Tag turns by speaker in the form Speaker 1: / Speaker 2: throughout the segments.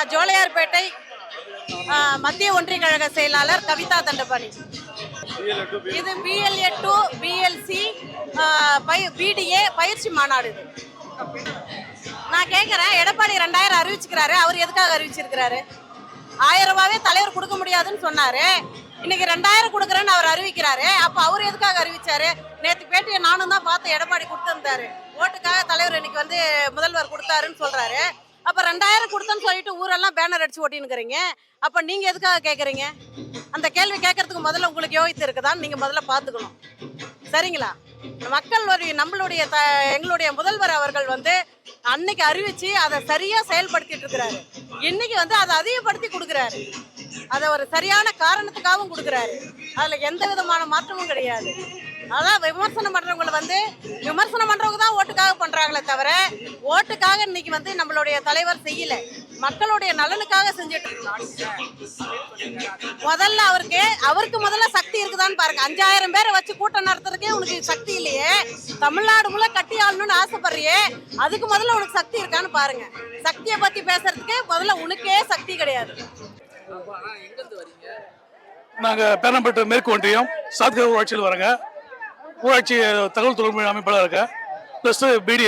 Speaker 1: நான் ஜோலையார்பேட்டை மத்திய ஒன்றிய கழக செயலாளர் கவிதா தண்டபாணி. இது பிஎல்ஏ டூ பிஎல்சி பிடிஏ பயிற்சி மாநாடு நான் கேட்குறேன் எடப்பாடி ரெண்டாயிரம் அறிவிச்சுக்கிறாரு அவர் எதுக்காக அறிவிச்சிருக்கிறாரு? ஆயிரம் ரூபாவே தலைவர் கொடுக்க முடியாதுன்னு சொன்னாரு. இன்னைக்கு ரெண்டாயிரம் கொடுக்குறேன்னு அவர் அறிவிக்கிறாரு. அப்போ அவர் எதுக்காக அறிவிச்சாரு? நேற்று பேட்டியை நானும் தான் பார்த்து எடப்பாடி கொடுத்துருந்தாரு. ஓட்டுக்காக தலைவர் இன்னைக்கு வந்து முதல்வர் கொடுத்தாருன்னு சொல்றாரு. அப்போ ரெண்டாயிரம் கொடுத்தேன்னு சொல்லிட்டு ஊரெல்லாம் பேனர் அடிச்சு ஓட்டினுக்கிறீங்க அப்போ நீங்க எதுக்காக கேட்குறீங்க அந்த கேள்வி கேட்கறதுக்கு முதல்ல உங்களுக்கு யோகித்து இருக்குதான்னு நீங்க முதல்ல பார்த்துக்கணும். சரிங்களா? மக்களுடைய நம்மளுடைய த எங்களுடைய முதல்வர் அவர்கள் வந்து அன்னைக்கு அறிவிச்சு அதை சரியா செயல்படுத்திட்டு இருக்கிறாரு. இன்னைக்கு வந்து அதை அதிகப்படுத்தி கொடுக்குறாரு. அதை ஒரு சரியான காரணத்துக்காகவும் கொடுக்குறாரு. அதுல எந்த விதமான மாற்றமும் கிடையாது. அதான் விமர்சனம் பண்றவங்களை வந்து விமர்சனம் பண்றவங்க தான் ஓட்டுக்காக பண்றாங்களே தவிர ஓட்டுக்காக இன்னைக்கு வந்து நம்மளுடைய தலைவர் செய்யல. மக்களுடைய நலனுக்காக செஞ்சுட்டு முதல்ல அவருக்கு அவருக்கு முதல்ல சக்தி இருக்குதான்னு பாருங்க. அஞ்சாயிரம் பேரை வச்சு கூட்டம் நடத்துறதுக்கே உனக்கு சக்தி இல்லையே. தமிழ்நாடு முழு கட்டி ஆளணும்னு ஆசைப்படுறியே. அதுக்கு முதல்ல உனக்கு சக்தி இருக்கான்னு பாருங்க. சக்தியை பத்தி பேசுறதுக்கு முதல்ல உனக்கே சக்தி கிடையாது.
Speaker 2: நாங்கள் பேரம்பட்டு மேற்கு ஒன்றியம் சாத்கர் ஊராட்சியில் வரேங்க. ஊராட்சி தகவல் தொடர்பு அமைப்பாளர் இருக்கேன் ப்ளஸ் பிடி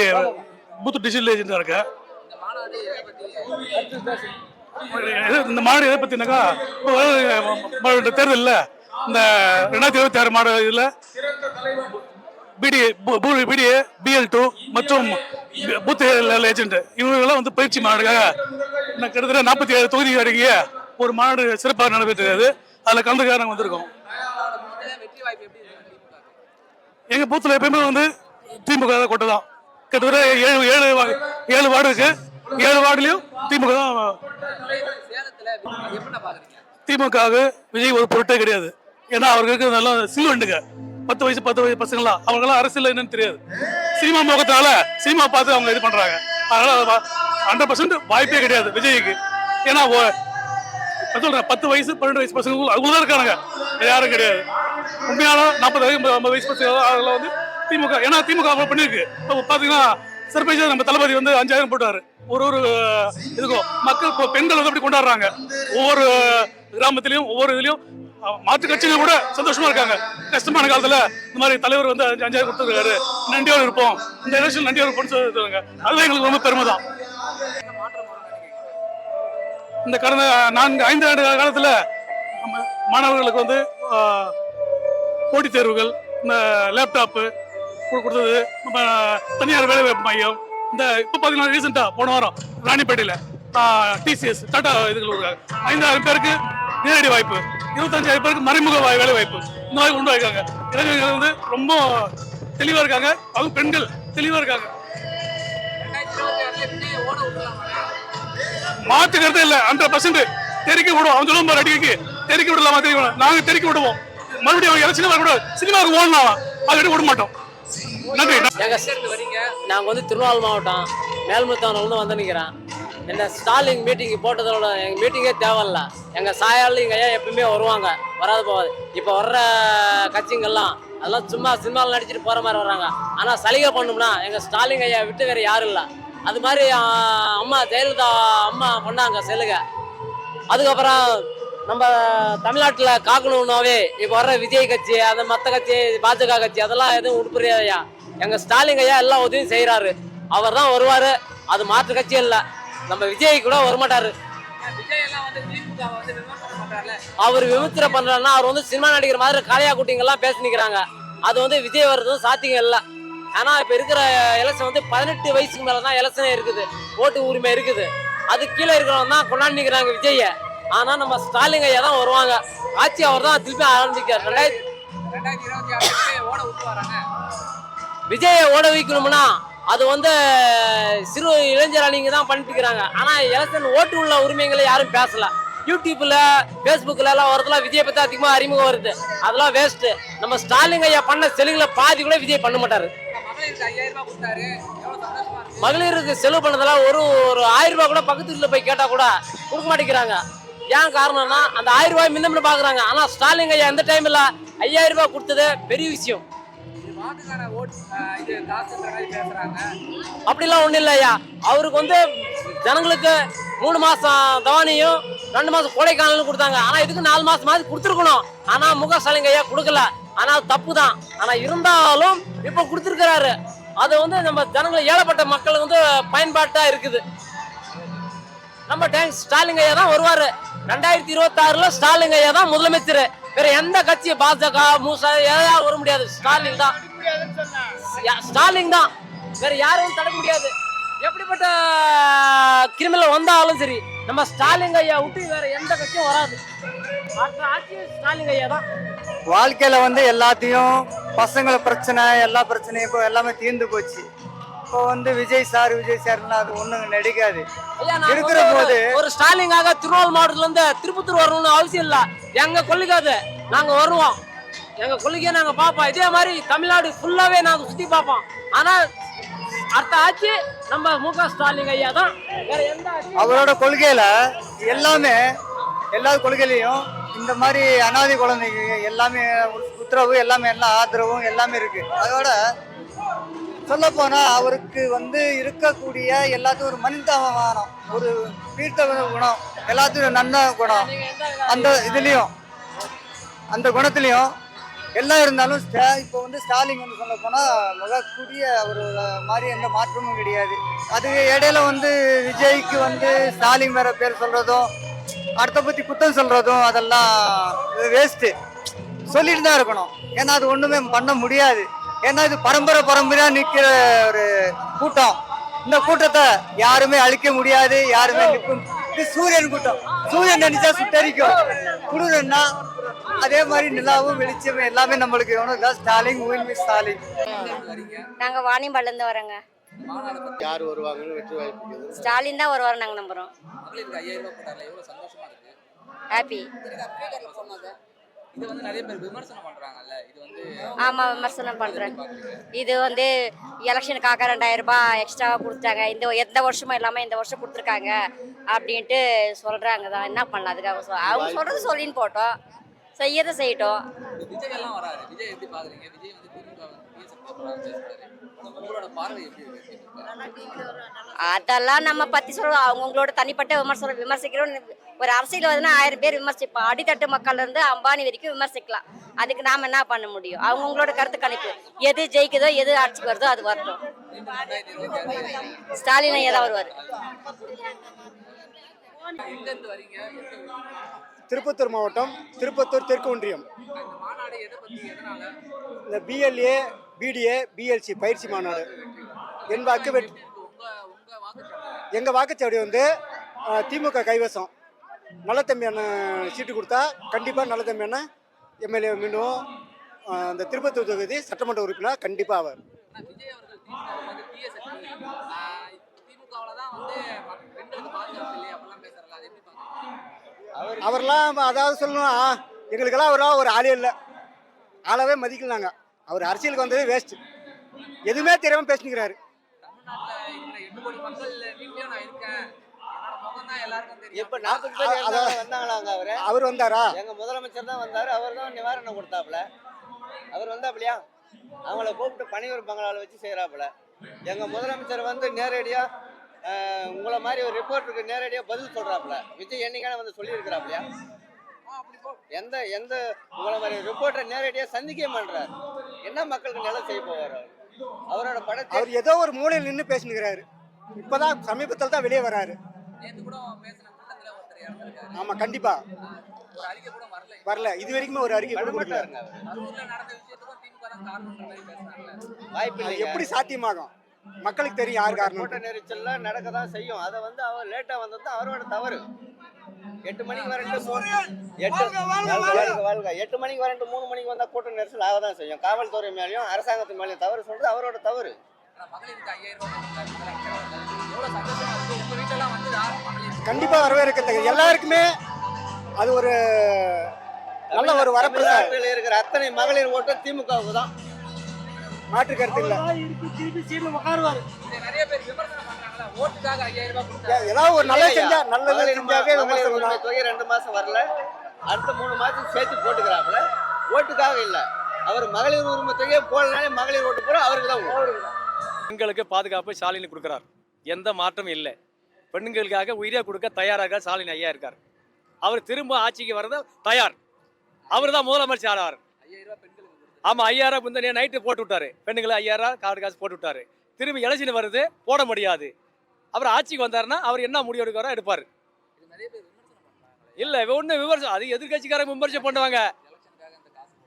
Speaker 2: பூத் டிஜிட்டல் ஏஜென்ட்டாக இருக்கேன் இந்த மாடு எதை பற்றினாக்கா இப்போ வர இந்த தேர்தலில் இந்த ரெண்டாயிரத்தி இருபத்தி ஆறு மாடு இதில் பிடி பிடிஏ பிஎல் டூ மற்றும் பூத் ஏஜென்ட் இவங்கெல்லாம் வந்து பயிற்சி மாடுக்காக கிட்டத்தட்ட நாற்பத்தி ஏழு தொகுதி அடங்கிய ஒரு மாநாடு சிறப்பாக நடைபெற்றது அதில் கலந்துக்காக நாங்கள் வந்திருக்கோம். எங்கள் பூத்தில் எப்பயுமே வந்து திமுக தான் கொட்டை தான். கிட்டத்தட்ட ஏழு ஏழு ஏழு வார்டு இருக்கு. ஏழு வார்டுலையும் திமுக தான் திமுகவுக்கு விஜய் ஒரு பொருட்டே கிடையாது. ஏன்னா அவருக்கு இருக்கிறது நல்லா சில்வண்டுங்க. பத்து வயசு பத்து வயசு பசங்களாம் அவங்களாம் அரசியல் என்னன்னு தெரியாது. சினிமா முகத்தினால சினிமா பார்த்து அவங்க இது பண்றாங்க. அதனால ஹண்ட்ரட் பர்சன்ட் வாய்ப்பே கிடையாது விஜய்க்கு. ஏன்னா சொல்றேன் பத்து வயசு பன்னெண்டு வயசு பசங்க அவங்களும் தான் இருக்காங்க யாரும் கிடையாது. உண்மையான நாற்பது வயசு ஐம்பது வயசு பசங்க அதில் வந்து திமுக ஏன்னா திமுக அவ்வளோ பண்ணியிருக்கு இப்போ பார்த்தீங்கன்னா சர்பைஸாக நம்ம தளபதி வந்து அஞ்சாயிரம் போட்டாரு. ஒரு ஒரு இதுக்கும் மக்கள் இப்போ பெண்கள் வந்து அப்படி கொண்டாடுறாங்க. ஒவ்வொரு கிராமத்திலையும் ஒவ்வொரு இதுலையும் மாற்று கட்சிகள் கூட சந்தோஷமா இருக்காங்க. கஷ்டமான காலத்துல இந்த மாதிரி தலைவர் வந்து அஞ்சாயிரம் கொடுத்துருக்காரு. நன்றியோடு இருப்போம். இந்த எலெக்ஷன் நன்றியோடு இருப்போம்னு சொல்லுவாங்க அதுதான் எங்களுக்கு ரொம்ப பெருமை தான் இந்த கடந்த நான்கு ஐந்து ஆண்டு காலத்தில் நம்ம மாணவர்களுக்கு வந்து போட்டித் தேர்வுகள் இந்த லேப்டாப்பு கொடுத்தது நம்ம தனியார் வேலைவாய்ப்பு மையம் இந்த இப்போ பார்த்தீங்கன்னா ரீசெண்டாக போன வாரம் ராணிப்பேட்டையில் டிசிஎஸ் டாடா இதுகள் இருக்காங்க ஐந்தாயிரம் பேருக்கு நேரடி வாய்ப்பு இருபத்தஞ்சாயிரம் பேருக்கு மறைமுக வாய்- வேலை வாய்ப்பு இந்த மாதிரி உண்டாயிருக்காங்க இளைஞர்கள் வந்து ரொம்ப தெளிவாக இருக்காங்க. அவங்க பெண்கள் தெளிவாக இருக்காங்க. மாத்துக்கிறதே இல்லை. ஹண்ட்ரட் பர்சன்ட் தெறிக்க விடுவோம் அவன் சொல்லுவோம் பாரு தெருக்கி தெறிக்க விடலாமா தெரிய நாங்கள் தெறிக்க விடுவோம். மறுபடியும் அவன் எலெக்ஷன் வரக்கூடாது சினிமாவுக்கு ஓடலாம். அதை விட விட மாட்டோம். நன்றி
Speaker 3: எங்க நாங்கள் வந்து திருவாரூர் மாவட்டம் மேல்முத்தானிலிருந்து வந்து நிற்கிறேன் என்ன ஸ்டாலின் மீட்டிங் போட்டதோட எங்கள் மீட்டிங்கே தேவையில்ல. எங்கள் சாயால் எங்கள் ஐயா எப்பயுமே வருவாங்க. வராது போகாது. இப்போ வர்ற கட்சிங்கெல்லாம் அதெல்லாம் சும்மா சினிமாவில் நடிச்சிட்டு போகிற மாதிரி வர்றாங்க. ஆனால் சலுகை பண்ணோம்னா எங்கள் ஸ்டாலின் ஐயா விட்டு வேறு யாரும் இல்லை. அது மாதிரி அம்மா ஜெயலலிதா அம்மா பண்ணாங்க செலுக. அதுக்கப்புறம் நம்ம தமிழ்நாட்டில் காக்கணும்னாவே இப்போ வர்ற விஜய் கட்சி அந்த மற்ற கட்சி பாஜக கட்சி அதெல்லாம் எதுவும் உடுப்புறியா எங்கள் ஸ்டாலின் ஐயா எல்லா உதவியும் செய்கிறாரு அவர் தான் வருவார். அது மாற்று கட்சி இல்லை. நம்ம விஜய் கூட வரமாட்டாரு. அவர் விமர்சனம் பண்ணுறாருன்னா அவர் வந்து சினிமா நடிகர் மாதிரி காளையா குட்டிங்கெல்லாம் பேசி நிற்கிறாங்க அது வந்து விஜய் வர்றதும் சாத்தியம் இல்லை. ஆனா இப்ப இருக்கிற எலெக்ஷன் வந்து பதினெட்டு வயசுக்கு மேல தான் எலெக்ஷனே இருக்குது. ஓட்டு உரிமை இருக்குது. அது கீழே இருக்கிறவங்க தான் கொண்டாடி நிக்கிறாங்க விஜய ஆனா நம்ம ஸ்டாலின் ஐயா தான் வருவாங்க. ஆட்சி அவர் தான் திருப்பி ஆரம்பிக்கிறார். ரெண்டாயிரத்தி விஜயை ஓட வைக்கணும்னா அது வந்து சிறு இளைஞர் அணிங்க தான் பண்ணிட்டு இருக்கிறாங்க ஆனா எலெக்ஷன் ஓட்டு உள்ள உரிமைகளை யாரும் பேசல. யூடியூப்ல ஃபேஸ்புக்ல எல்லாம் வரதுலாம் விஜய் பத்தி அதிகமா அறிமுகம் வருது. அதெல்லாம் வேஸ்ட் நம்ம ஸ்டாலின் ஐயா பண்ண செலவுல பாதி கூட விஜய் பண்ண மாட்டாரு. மகளிருக்கு செலவு பண்ணதெல்லாம் ஒரு ஒரு ஆயிரம் ரூபாய் கூட பக்கத்து வீட்டுல போய் கேட்டா கூட கொடுக்க மாட்டேங்கிறாங்க. ஏன் காரணம்னா அந்த ஆயிரம் ரூபாய் முன்ன பாக்குறாங்க. ஆனா ஸ்டாலின் ஐயா எந்த டைம்ல ஐயாயிரம் ரூபாய் கொடுத்தது பெரிய விஷயம். அப்படிலாம் ஒண்ணும் இல்லையா? அவருக்கு வந்து ஜனங்களுக்கு மூணு மாசம் தவானியும் ரெண்டு மாசம் கோடைக்கானலும் கொடுத்தாங்க. ஆனா இதுக்கு நாலு மாசம் மாதிரி கொடுத்துருக்கணும். ஆனா முக ஸ்டாலின் ஐயா கொடுக்கல. ஆனா தப்பு தான் ஆனா இருந்தாலும் இப்ப கொடுத்துருக்கிறாரு. அது வந்து நம்ம ஜனங்களை ஏழப்பட்ட மக்கள் வந்து பயன்பாட்டா இருக்குது. நம்ம டேங்க் ஸ்டாலின் ஐயா தான் வருவாரு. ரெண்டாயிரத்தி இருபத்தி ஆறுல ஸ்டாலின் ஐயா தான் முதலமைச்சர். வேற எந்த கட்சி பாஜக மூசா ஏதாவது வர முடியாது. ஸ்டாலின் தான். ஸ்டாலின் தான். வேற யாரும் தடுக்க முடியாது. எப்படிப்பட்ட கிரிமினல் வந்தாலும் சரி நம்ம ஸ்டாலின் ஐயா விட்டு வேற எந்த கட்சியும் வராது. அடுத்த ஆட்சி ஸ்டாலின் ஐயா தான்.
Speaker 4: வாழ்க்கையில வந்து எல்லாத்தையும் பசங்கள பிரச்சனை எல்லா பிரச்சனையும் இப்போ எல்லாமே தீர்ந்து போச்சு. இப்போ வந்து விஜய் சார் விஜய் சார்லாம் அது ஒண்ணும் நடிக்காது. இருக்கிற போது
Speaker 3: ஒரு ஸ்டாலிங்காக திருவாரூர் மாவட்டத்துல இருந்து திருப்பத்தூர் வரணும்னு அவசியம் இல்ல. எங்க கொள்ளிக்காது. நாங்க வருவோம். எங்க கொள்ளிக்கே நாங்க பார்ப்போம். இதே மாதிரி தமிழ்நாடு ஃபுல்லாவே நாங்க சுத்தி பார்ப்போம். ஆனா அடுத்த ஆட்சி நம்ம மு க ஸ்டாலின் ஐயா தான். வேற எந்த ஆட்சி
Speaker 4: அவரோட கொள்கையில எல்லாமே எல்லா கொள்கையிலையும் இந்த மாதிரி அனாதை குழந்தைங்க எல்லாமே உத்தரவு எல்லாமே எல்லாம் ஆதரவும் எல்லாமே இருக்கு. அதோட சொல்ல போனா அவருக்கு வந்து இருக்கக்கூடிய எல்லாத்தையும் ஒரு மனிதாபமானம் ஒரு தீர்த்த குணம் எல்லாத்தையும் நல்ல குணம் அந்த இதுலயும் அந்த குணத்திலையும் எல்லாம் இருந்தாலும் ஸ்டா- இப்போ வந்து ஸ்டாலின் வந்து சொல்ல போனா மிகக்கூடிய ஒரு மாதிரி எந்த மாற்றமும் கிடையாது. அதுக்கு இடையில வந்து விஜய்க்கு வந்து ஸ்டாலின் வேற பேர் சொல்றதும் அடுத்த பத்தி குத்தம் சொல்றதும் அதெல்லாம் வேஸ்ட் சொல்லிட்டு தான் இருக்கணும். ஏன்னா அது ஒண்ணுமே பண்ண முடியாது. ஏன்னா இது பரம்பரை பரம்பரையா நிக்கிற ஒரு கூட்டம். இந்த கூட்டத்தை யாருமே அழிக்க முடியாது யாருமே நிற்கும் இது சூரியன் கூட்டம். சூரியன் நினைச்சா சுட்டரிக்கும். குளிரன்னா அதே மாதிரி நிலாவும் வெளிச்சம் எல்லாமே நம்மளுக்கு வேணும். ஸ்டாலிங் ஸ்டாலின்
Speaker 5: நாங்க வாணியம்பாடிலேருந்து வரோங்க
Speaker 6: யார் வருவாங்கன்னு வெற்றி வாய்ப்பு
Speaker 5: ஸ்டாலின் தான் வருவார் நாங்க நம்புறோம்.
Speaker 7: மகளிருக்கு ஐயாயிரம் ரூபாய் போட்டார்ல எவ்வளவு சந்தோஷமா இருக்கு?
Speaker 5: ஹாப்பி.
Speaker 7: இது வந்து நிறைய பேர் விமர்சனம் பண்றாங்கல்ல இது வந்து
Speaker 5: ஆமா விமர்சனம் பண்றேன் இது வந்து எலெக்ஷனுக்காக ரெண்டாயிரம் ரூபாய் எக்ஸ்ட்ராவா கொடுத்தாங்க இந்த எந்த வருஷமும் இல்லாம இந்த வருஷம் கொடுத்துருக்காங்க அப்படின்ட்டு சொல்றாங்க. தான் என்ன பண்ணலாம் அதுக்காக சொல் அவங்க சொல்றது சொல்லின்னு போட்டோம். செய்யறதை செய்யட்டும்.
Speaker 7: இந்த விஜய் எல்லாம் வராரு விஜய் எப்படி பாக்குறீங்க? விஜய் வந்து திமுக வந்து பிஎஸ்எஃப் போறாரு பேசுறாரு உங்களோட பார்வை
Speaker 5: அதெல்லாம் நம்ம பத்தி சொல்றோம் அவங்கவுங்களோட தனிப்பட்ட விமர்சனம் விமர்சிக்கிறோம் ஒரு அரசியல் வருதுன்னா ஆயிரம் பேர் விமர்சிப்போம் அடித்தட்டு மக்கள்ல இருந்து அம்பானி வரைக்கும் விமர்சிக்கலாம். அதுக்கு நாம என்ன பண்ண முடியும்? அவங்கவுங்களோட கருத்து கணிப்பு. எது ஜெயிக்குதோ எது ஆட்சிக்கு வருதோ அது வரட்டும். ஸ்டாலின் ஐயா தான் வருவார்?
Speaker 8: திருப்பத்தூர் மாவட்டம் திருப்பத்தூர் தெற்கு ஒன்றியம்.
Speaker 7: இந்த மாநாடு எதை பத்தி எதனால?
Speaker 8: இந்த பிஎல்ஏ பிடிஏ பிஎல்சி பயிற்சி மாநாடு. என் வாக்கு வெற்றி எங்கள் வாக்குச்சாவடி வந்து திமுக கைவசம். நல்லத்தம்பி அண்ணன் சீட்டு கொடுத்தா கண்டிப்பாக நல்லத்தம்பி அண்ணன் எம்எல்ஏ மீண்டும் அந்த திருப்பத்தூர் தொகுதி சட்டமன்ற உறுப்பினர் கண்டிப்பாக அவர் அவர்லாம் அதாவது சொல்லணும் எங்களுக்கெல்லாம் அவராக ஒரு ஆளே இல்லை. ஆளாவே மதிக்கலாங்க அவர் அரசியலுக்கு வந்தது வேஸ்ட் எதுவுமே தெரியாமல் பேசினுக்கிறாரு.
Speaker 6: இப்ப நாற்பது பேர் வந்தாங்களாங்க அவரு?
Speaker 8: அவர் வந்தாரா?
Speaker 6: எங்க முதலமைச்சர் தான் வந்தாரு. அவர் தான் நிவாரணம் கொடுத்தாப்புல. அவர் வந்தாப்புலையா? அவங்கள கூப்பிட்டு பணியூர் பங்களால வச்சு செய்யறாப்புல எங்க முதலமைச்சர் வந்து நேரடியா அஹ், உங்களை மாதிரி ஒரு ரிப்போர்ட்டுக்கு நேரடியா பதில் சொல்றாப்புல. விஜய் என்னைக்கான வந்து சொல்லியிருக்கிறாப்புலையா? எந்த எந்த உங்களை மாதிரி ரிப்போர்ட்டை நேரடியா சந்திக்க மாட்டார் என்ன மக்களுக்கு நிலம் செய்ய போவார் அவர்? அவரோட படத்தை
Speaker 8: அவர் ஏதோ ஒரு மூலையில் நின்று பேசினுக்கிறாரு. இப்பதான் சமீபத்தில் தான் வெளியே வராரு.
Speaker 7: நேத்து கூட பேசின கூட்டத்துல ஒருத்தர் இறந்திருக்காரு.
Speaker 8: ஆமா கண்டிப்பா.
Speaker 7: ஒரு அறிக்கை கூட வரல
Speaker 8: வரல. இது வரைக்குமே ஒரு அறிக்கை கூட கொடுக்கல.
Speaker 6: வாய்ப்பு
Speaker 8: எப்படி சாத்தியமாகும்? மக்களுக்கு தெரியும் யார்
Speaker 6: கூட்ட
Speaker 8: காரணம்
Speaker 6: நெரிச்சல்லாம் நடக்க தான் செய்யும். அதை வந்து அவர் லேட்டா வந்தது தான் அவரோட தவறு. எட்டு மணிக்கு வரட்டு மூணு எட்டு வாழ்க, வாழ்க. எட்டு மணிக்கு வரட்டு மூணு மணிக்கு வந்தா கூட்ட நெரிசல் ஆக தான் செய்யும். காவல்துறை மேலேயும் அரசாங்கத்து மேலேயும் தவறு சொல்றது அவரோட தவறு.
Speaker 8: கண்டிப்பா வரவேற்கத்தக்க எல்லாருக்குமே அது ஒரு நல்ல ஒரு வரப்பு
Speaker 6: தமிழ்நாட்டில் இருக்கிற அத்தனை மகளிர் ஓட்டம் திமுகவுக்கு தான்
Speaker 8: மாற்று கருத்து இல்ல.
Speaker 7: இதை நிறைய பேர் விமர்சனம் பண்றாங்கல்ல ஓட்டுக்காக ஐயாயிரம் ரூபாய் கொடுத்தாரு
Speaker 8: ஏதாவது ஒரு நல்லது செஞ்சா நல்லது
Speaker 6: மகளிர்
Speaker 8: செஞ்சாவே.
Speaker 6: தொகை ரெண்டு மாசம் வரல. அடுத்த மூணு மாசம் சேர்த்து போட்டுக்கிறாப்புல. ஓட்டுக்காக இல்ல. அவர் மகளிர் உரிமை தொகையை போடனாலே மகளிர் ஓட்டு பூரா அவருக்கு தான்.
Speaker 9: பெண்களுக்கு பாதுகாப்பு ஸ்டாலின் கொடுக்குறார். எந்த மாற்றமும் இல்லை. பெண்களுக்காக உயிரை கொடுக்க தயாராக ஸ்டாலின் ஐயா இருக்கார். அவர் திரும்ப ஆட்சிக்கு வரத தயார். அவர் தான் முதலமைச்சர் ஆவார். ஆமாம் ஐயாயிரம் முந்தைய நைட்டு போட்டு விட்டாரு பெண்களை ஐயாயிரம் கார்டு காசு போட்டு விட்டாரு திரும்பி எலெக்ஷன் வருது போட முடியாது. அவர் ஆட்சிக்கு வந்தாருன்னா அவர் என்ன முடிவு எடுக்கிறாரோ எடுப்பார். இல்லை ஒன்று விமர்சனம் அது எதிர்கட்சிக்காரங்க விமர்சனம் பண்ணுவாங்க.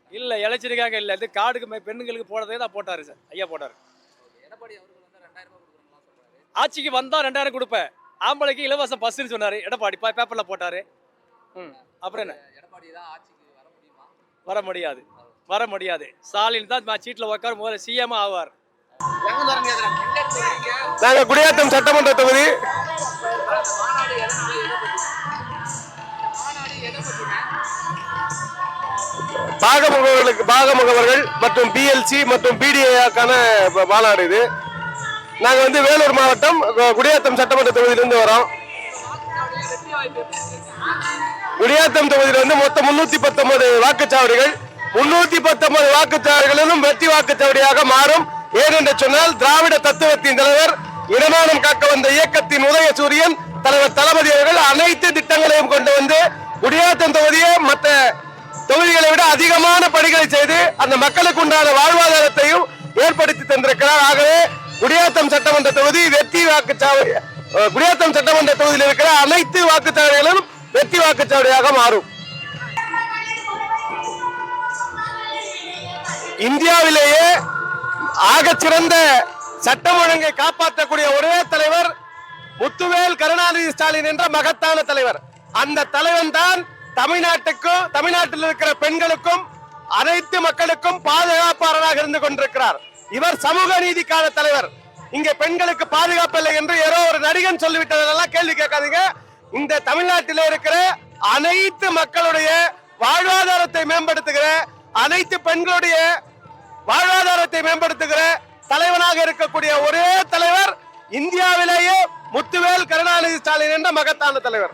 Speaker 9: இல்லை எலெக்ஷனுக்காக இல்லை. இது கார்டுக்கு மே- பெண்களுக்கு போடுறதே தான் போட்டார் சார். ஐயா போட்டார். ஆட்சிக்கு வந்தா ரெண்டாயிரம் கொடுப்பேன் ஆம்பளைக்கு இலவச பஸ்ன்னு சொன்னாரு. எடப்பாடி பேப்பர்ல போட்டாரு. ம். அப்புறம் என்ன?
Speaker 7: எடப்பாடி தான் ஆட்சிக்கு வர முடியுமா?
Speaker 9: வர முடியாது. வர முடியாது. ஸ்டாலின் தான் சீட்டில் சீட்ல உட்கார முதல்ல சிஎம் ஆவார்.
Speaker 10: நாங்க குடியாத்தம் சட்டமன்ற தொகுதி. பாகமுகவர்களுக்கு பாகமுகவர்கள் மற்றும் பிஎல்சி மற்றும் பிடிஏக்கான மாநாடு இது. நாங்கள் வந்து வேலூர் மாவட்டம் குடியாத்தம் சட்டமன்ற தொகுதியிலிருந்து வரோம். குடியாத்தம் தொகுதியில் வந்து மொத்தம் முன்னூற்றி பத்தொன்பது வாக்குச்சாவடிகள். முன்னூத்தி பத்தொன்பது வாக்குச்சாவடிகளிலும் வெற்றி வாக்குச்சாவடியாக மாறும். ஏனென்று சொன்னால் திராவிட தத்துவத்தின் தலைவர் இடமானம் காக்க வந்த இயக்கத்தின் உதயசூரியன் தலைவர் தளபதி அவர்கள் அனைத்து திட்டங்களையும் கொண்டு வந்து குடியாத்தம் தொகுதியை மற்ற தொகுதிகளை விட அதிகமான பணிகளை செய்து அந்த மக்களுக்கு உண்டான வாழ்வாதாரத்தையும் ஏற்படுத்தி தந்திருக்கிறார். ஆகவே குடியாத்தம் சட்டமன்ற தொகுதி வெற்றி வாக்குச்சாவடி குடியாத்தம் சட்டமன்ற தொகுதியில் இருக்கிற அனைத்து வாக்குச்சாவடிகளும் வெற்றி வாக்குச்சாவடியாக மாறும். இந்தியாவிலேயே ஆகச்சிறந்த சட்டம் ஒழுங்கை காப்பாற்றக்கூடிய ஒரே தலைவர் முத்துவேல் கருணாநிதி ஸ்டாலின் என்ற மகத்தான தலைவர். அந்த தலைவன் தான் தமிழ்நாட்டுக்கும் தமிழ்நாட்டில் இருக்கிற பெண்களுக்கும் அனைத்து மக்களுக்கும் பாதுகாப்பாளராக இருந்து கொண்டிருக்கிறார். இவர் சமூக நீதிக்கான தலைவர். இங்கே பெண்களுக்கு பாதுகாப்பு இல்லை என்று ஏதோ ஒரு நடிகன் சொல்லிவிட்டதெல்லாம் கேள்வி கேட்காதீங்க. இந்த தமிழ்நாட்டில் இருக்கிற அனைத்து மக்களுடைய வாழ்வாதாரத்தை மேம்படுத்துகிற அனைத்து பெண்களுடைய வாழ்வாதாரத்தை மேம்படுத்துகிற தலைவனாக இருக்கக்கூடிய ஒரே தலைவர் இந்தியாவிலேயே முத்துவேல் கருணாநிதி ஸ்டாலின் என்ற மகத்தான தலைவர்.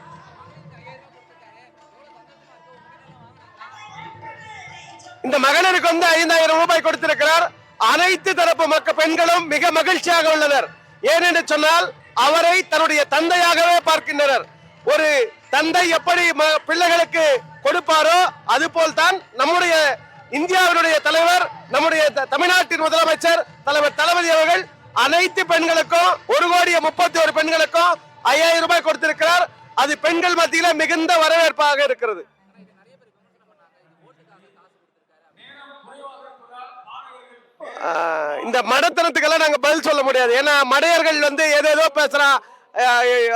Speaker 10: இந்த மகனருக்கு வந்து ஐந்தாயிரம் ரூபாய் கொடுத்திருக்கிறார். அனைத்து தரப்பு மக்க பெண்களும் மிக மகிழ்ச்சியாக உள்ளனர். ஏனென்று சொன்னால் அவரை தன்னுடைய தந்தையாகவே பார்க்கின்றனர். ஒரு தந்தை எப்படி ம- பிள்ளைகளுக்கு கொடுப்பாரோ அது போல்தான் நம்முடைய இந்தியாவினுடைய தலைவர் நம்முடைய த- தமிழ்நாட்டின் முதலமைச்சர் தலைவர் தளபதி அவர்கள் அனைத்து பெண்களுக்கும் ஒரு கோடியே முப்பத்தி ஒரு பெண்களுக்கும் ஐயாயிரம் ரூபாய் கொடுத்திருக்கிறார். அது பெண்கள் மத்தியில மிகுந்த வரவேற்பாக இருக்கிறது. ஆஹ் இந்த மடத்தனத்துக்கெல்லாம் நாங்க பதில் சொல்ல முடியாது. ஏன்னா மடையர்கள் வந்து ஏதேதோ பேசுறான்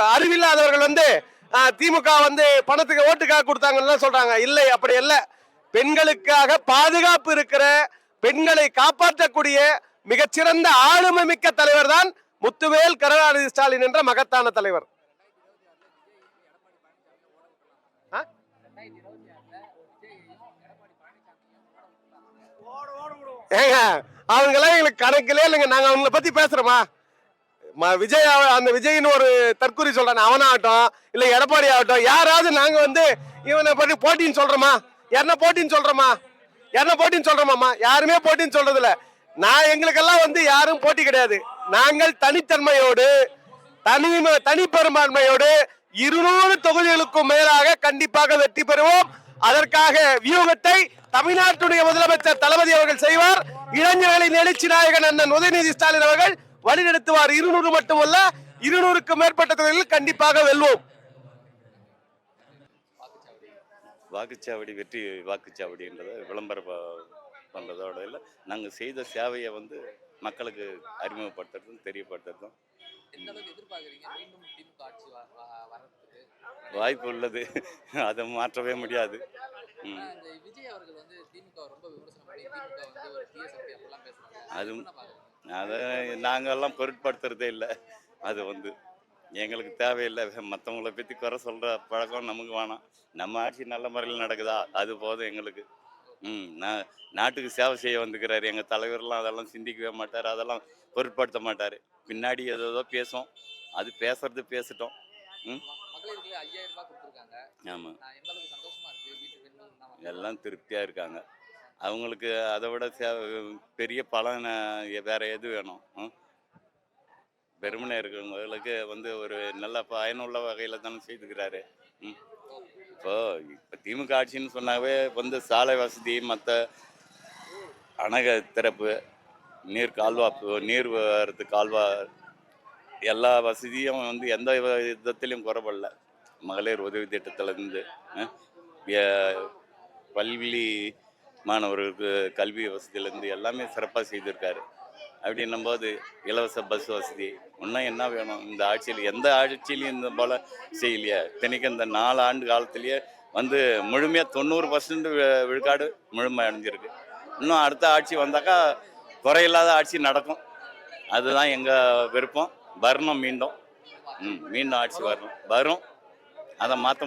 Speaker 10: அறிவில்லாதவர்கள் வந்து ஆஹ் திமுக வந்து பணத்துக்கு ஓட்டுக்காக கொடுத்தாங்கன்னு சொல்றாங்க. இல்லை அப்படி இல்லை பெண்களுக்காக பாதுகாப்பு இருக்கிற பெண்களை காப்பாற்றக்கூடிய மிகச்சிறந்த ஆளுமை மிக்க தலைவர் தான் முத்துவேல் கருணாநிதி ஸ்டாலின் என்ற மகத்தான தலைவர். ஆ? ஏங்க அவங்கெல்லாம் எங்களுக்கு கணக்கிலே இல்லைங்க. நாங்க அவங்கள பத்தி பேசுறோமா? விஜய் அந்த விஜய்னு ஒரு தற்கூரி சொல்றானே அவனாகட்டும் இல்ல எடப்பாடி ஆகட்டும் யாராவது நாங்க வந்து இவனை பத்தி போட்டின்னு சொல்றோமா? என்ன போட்டின்னு சொல்றோமா என்ன போட்டின்னு சொல்றோமாமா யாருமே போட்டின்னு சொல்றது இல்ல நான் எங்களுக்கெல்லாம் வந்து யாரும் போட்டி கிடையாது. நாங்கள் தனித்தன்மையோடு தனி தனிப்பெரும்பான்மையோடு இருநூறு தொகுதிகளுக்கும் மேலாக கண்டிப்பாக வெற்றி பெறுவோம். அதற்காக வியூகத்தை தமிழ்நாட்டுடைய முதலமைச்சர் தளபதி அவர்கள் செய்வார். இளைஞர்களின் எழுச்சி நாயகன் அண்ணன் உதயநிதி ஸ்டாலின் அவர்கள் வழிநடத்துவார். இருநூறு மட்டுமல்ல இருநூறுக்கும் மேற்பட்ட தொகுதிகளில் கண்டிப்பாக வெல்வோம்.
Speaker 11: வாக்குச்சாவடி வெற்றி வாக்குச்சாவடின்றதை விளம்பரம் ப- பண்றதோட இல்லை. நாங்கள் செய்த சேவையை வந்து மக்களுக்கு அறிமுகப்படுத்துறதும் தெரியப்படுத்துறதும். வாய்ப்பு உள்ளது. அதை மாற்றவே முடியாது. அது- அதை நாங்கெல்லாம் பொருட்படுத்துறதே இல்லை. அது வந்து எங்களுக்கு தேவையில்லை. மற்றவங்கள பற்றி குறை சொல்கிற பழக்கம் நமக்கு வேணாம். நம்ம ஆட்சி நல்ல முறையில் நடக்குதா? அது போதும் எங்களுக்கு. ம் நான் நாட்டுக்கு சேவை செய்ய வந்துக்கிறாரு. எங்கள் தலைவர்லாம் அதெல்லாம் சிந்திக்கவே மாட்டார். அதெல்லாம் பொருட்படுத்த மாட்டார். பின்னாடி ஏதோ ஏதோ பேசும். அது பேசுறது பேசட்டும். ம்? ஆமாம் எல்லாம் திருப்தியாக இருக்காங்க. அவங்களுக்கு அதை விட பெரிய பலன் வேற எது வேணும்? ம்? பெருமனை இருக்கிறவங்களுக்கு வந்து ஒரு நல்ல பயனுள்ள வகையில் தானே செய்துக்கிறாரு. இப்போ இப்போ திமுக ஆட்சின்னு சொன்னாவே வந்து சாலை வசதி மற்ற அணக திறப்பு நீர் கால்வா நீர் வரது கால்வா எல்லா வசதியும் வந்து எந்த விதத்திலையும் குறைபடல. மகளிர் உதவி திட்டத்திலேருந்து பள்ளி மாணவர்களுக்கு கல்வி வசதியிலேருந்து எல்லாமே சிறப்பாக செய்திருக்காரு. அப்படின்னும் போது இலவச பஸ் வசதி. இன்னும் என்ன வேணும்? இந்த ஆட்சியில் எந்த ஆட்சியிலையும் இந்த போல் செய்யலையே. இத்தனைக்கும் இந்த நாலு ஆண்டு காலத்திலேயே வந்து முழுமையாக தொண்ணூறு பர்சன்ட் விழுக்காடு முழுமை அடைஞ்சிருக்கு. இன்னும் அடுத்த ஆட்சி வந்தாக்கா குறையில்லாத ஆட்சி நடக்கும். அதுதான் எங்கள் விருப்பம். வரணும் மீண்டும். ம் மீண்டும் ஆட்சி வரணும். வரும். அதை மாற்ற